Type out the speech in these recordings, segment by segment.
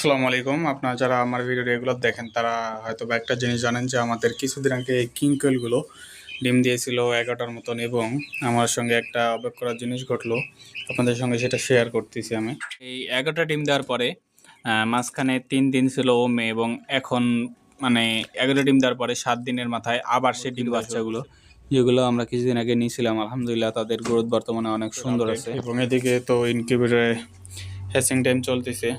আসসালামু আলাইকুম। আপনারা যারা আমার ভিডিও রেগুলার দেখেন তারা হয়তো বা একটা জিনিস জানেন যে আমাদের কিছুদিন আগে এই কিংকয়েলগুলো ডিম দিয়েছিল এগারোটার মতন এবং আমার সঙ্গে একটা অবাক করার জিনিস ঘটলো। আপনাদের সঙ্গে সেটা শেয়ার করতেছি আমি। এই এগারোটা ডিম দেওয়ার পরে মাঝখানে তিন দিন ছিল ওমে এবং এখন মানে এগারোটা ডিম দেওয়ার পরে সাত দিনের মাথায় আবার সেই ডিম বাচ্চাগুলো। যেগুলো আমরা কিছুদিন আগে নিয়েছিলাম আলহামদুলিল্লাহ তাদের গ্রোথ বর্তমানে অনেক সুন্দর আছে। এবং এদিকে তো ইনকিউবেটরে হ্যাচিং টাইম চলতেছে।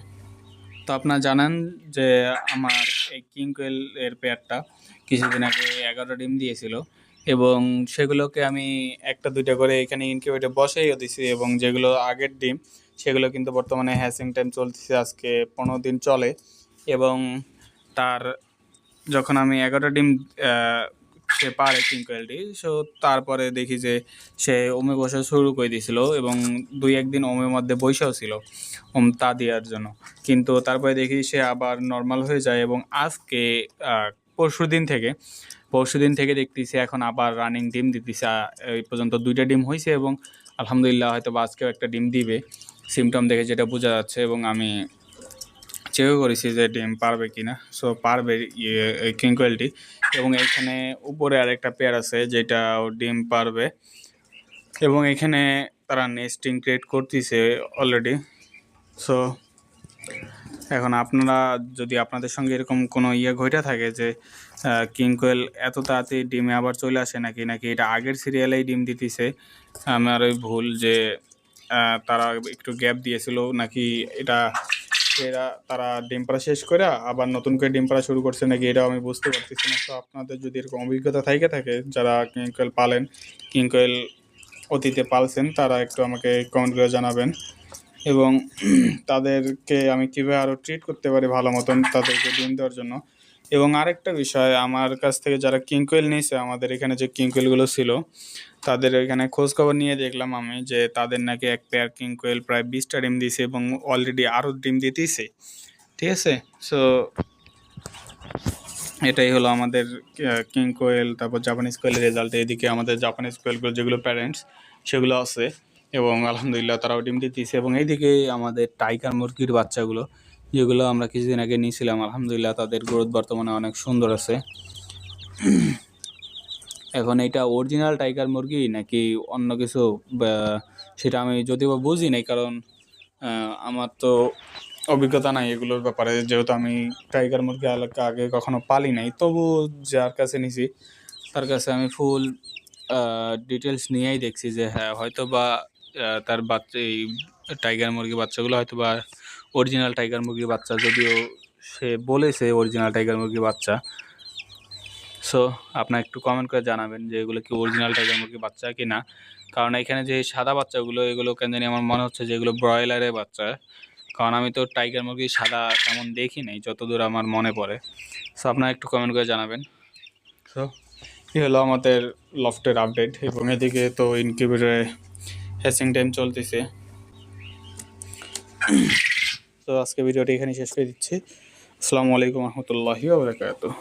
তো আপনারা জানেন যে আমার এই কিংকোয়েল এর পেয়ারটা কিছুদিন আগে এগারোটা ডিম দিয়েছিল এবং সেগুলোকে আমি একটা, দুইটা করে এখানে ইনকিউবেটে বসেইও দিছি এবং যেগুলো আগের ডিম, সেগুলো কিন্তু বর্তমানে হ্যাচিং টাইম চলতেছে আজকে পনেরো দিন চলে এবং তার যখন আমি এগারোটা ডিম সে পারে কিংকোয়েলটি সো তারপরে দেখি যে সে ওমে বসা শুরু করে দিয়েছিল এবং দুই একদিন ওমের মধ্যে বৈশাও ছিল ওম তা দেওয়ার জন্য। কিন্তু তারপরে দেখি সে আবার নর্মাল হয়ে যায় এবং আজকে পরশু দিন থেকে, পরশু দিন থেকে দেখতেছি এখন আবার রানিং ডিম দিতেছে। এই পর্যন্ত দুইটা ডিম হয়েছে এবং আলহামদুলিল্লাহ হয়তো বা আজকেও একটা ডিম দিবে। সিমটম দেখে যেটা বোঝা যাচ্ছে এবং আমি চেকও করেছি যে ডিম পারবে কিনা। সো পারবে কিংকোয়েলটি এবং এখানে উপরে আরেকটা পেয়ার আছে যেটা ও ডিম পারবে। এবং এখানে তারা নেস্টিং ক্রিয়েট করতেছে অলরেডি সো এখন আপনারা যদি আপনাদের সঙ্গে এরকম কোনো ইয়ে ঘটে থাকে যে কিংকোয়েল এত তাড়াতাড়ি ডিমে আবার চলে আসে নাকি নাকি এটা আগের সিরিয়ালেই ডিম দিতেছে? আমার ওই ভুল যে তারা একটু গ্যাপ দিয়েছিল নাকি এটা এরা, তারা ডিম পাড়া শেষ করে আবার নতুন করে ডিম পাড়া শুরু করছে নাকি এটাও আমি বুঝতে পারতেছি না। তো আপনাদের যদি এরকম অভিজ্ঞতা থাকে থাকে, যারা কিংকোয়েল পালেন কিংকোয়েল অতীতে পালছেন, তারা একটু আমাকে কমেন্ট করে জানাবেন। এবং তাদেরকে আমি কীভাবে আরও ট্রিট করতে পারি ভালো মতন তাদেরকে ডিম দেওয়ার জন্য। এবং আরেকটা বিষয়, আমার কাছ থেকে যারা কিংকোয়েল নিয়েছে, আমাদের এখানে যে কিংকোয়েলগুলো ছিল তাদের এখানে খোঁজ খবর নিয়ে দেখলাম আমি যে তাদের নাকি এক পেয়ার কিংকোয়েল প্রায় বিশটা ডিম দিয়েছে এবং অলরেডি আরও ডিম দিতেছে। ঠিক আছে? সো এটাই হলো আমাদের কিং কোয়েল তারপর জাপানিজ কোয়েলের রেজাল্ট এদিকে আমাদের জাপানিজ কোয়েলগুলো যেগুলো প্যারেন্টস সেগুলো আছে এবং আলহামদুলিল্লাহ তারাও ডিম দিতেছে। এবং এইদিকে আমাদের টাইগার মুরগির বাচ্চাগুলো, যেগুলো আমরা কিছুদিন আগে নিয়েছিলাম, আলহামদুলিল্লাহ তাদের গ্রোথ বর্তমানে অনেক সুন্দর আছে। এখন এটা অরিজিনাল টাইগার মুরগি নাকি অন্য কিছু? সেটা আমি যদিও বা বুঝি নাই, কারণ আমার তো অভিজ্ঞতা নাই এগুলোর ব্যাপারে। যেহেতু আমি টাইগার মুরগি এলাকা আগে কখনো পালি নাই, তবু যার কাছে নিছি, তার কাছে আমি ফুল ডিটেলস নিয়েই দেখছি যে হ্যাঁ হয়তো বা তার বাচ্চা, এই টাইগার মুরগি বাচ্চাগুলো হয়তো বা অরিজিনাল টাইগার মুরগির বাচ্চা, যদিও সে বলেছে অরিজিনাল টাইগার মুরগির বাচ্চা। সো আপনার একটু কমেন্ট করে জানাবেন যে এগুলো কি অরিজিনাল টাইগার মুরগির বাচ্চা কি না কারণ এখানে যে সাদা বাচ্চাগুলো, এগুলো কেন জানি আমার মনে হচ্ছে যে এগুলো ব্রয়লারের বাচ্চা। কারণ আমি তো টাইগার মুরগি সাদা তেমন দেখি নাই, যতদূর আমার মনে পড়ে। সো আপনারা একটু কমেন্ট করে জানাবেন। সো এই হলো আমাদের লফটের আপডেট এবং এদিকে তো ইনকিউবেটরে হ্যাচিং টাইম চলতেছে। তো আজকে ভিডিওটি এখানে শেষ করে দিচ্ছি। আসসালামু আলাইকুম রহমতুল্লাহি ওবরাকাতুহ